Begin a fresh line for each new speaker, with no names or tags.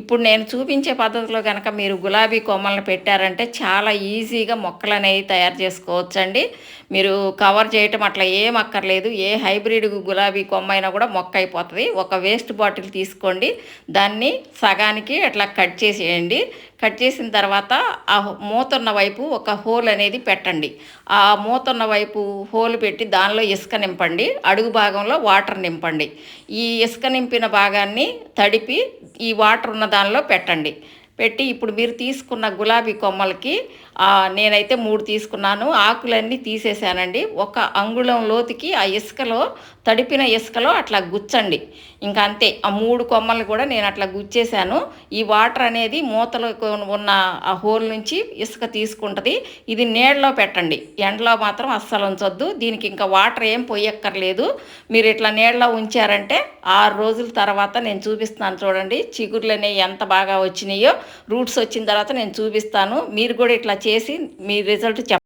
ఇప్పుడు నేను చూపించే పద్ధతిలో కనుక మీరు గులాబీ కొమ్మలను పెట్టారంటే చాలా ఈజీగా మొక్కలు అనేవి తయారు చేసుకోవచ్చండి. మీరు కవర్ చేయటం అట్లా ఏం అక్కర్లేదు. ఏ హైబ్రిడ్ గులాబీ కొమ్మ అయినా కూడా మొక్క అయిపోతుంది. ఒక వేస్ట్ బాటిల్ తీసుకోండి. దాన్ని సగానికి అట్లా కట్ చేసేయండి. కట్ చేసిన తర్వాత ఆ మూతున్న వైపు ఒక హోల్ అనేది పెట్టండి. ఆ మూతున్న వైపు హోల్ పెట్టి దానిలో ఇసుక నింపండి. అడుగు భాగంలో వాటర్ నింపండి. ఈ ఇసుక నింపిన భాగాన్ని తడిపి ఈ వాటర్ ఉన్న దానిలో పెట్టండి. పెట్టి ఇప్పుడు మీరు తీసుకున్న గులాబీ కొమ్మలకి నేనైతే మూడు తీసుకున్నాను. ఆకులన్నీ తీసేసానండి. ఒక అంగుళం లోతుకి ఆ ఇసుకలో తడిపిన ఇసుకలో అట్లా గుచ్చండి. ఇంకా అంతే. ఆ మూడు కొమ్మలు కూడా నేను అట్లా గుచ్చేసాను. ఈ వాటర్ అనేది మూతలో ఉన్న ఆ హోల్ నుంచి ఇసుక తీసుకుంటుంది. ఇది నీళ్ళలో పెట్టండి. ఎండలో మాత్రం అస్సలు ఉంచొద్దు. దీనికి ఇంకా వాటర్ ఏం పొయ్యక్కర్లేదు మీరు ఇట్లా నీళ్ళలో ఉంచారంటే ఆరు రోజుల తర్వాత నేను చూపిస్తాను చూడండి. చిగుర్లు అనేవి ఎంత బాగా వచ్చినాయో. రూట్స్ వచ్చిన తర్వాత నేను చూపిస్తాను. మీరు కూడా ఇట్లా చేసి మీ రిజల్ట్ చెప్ప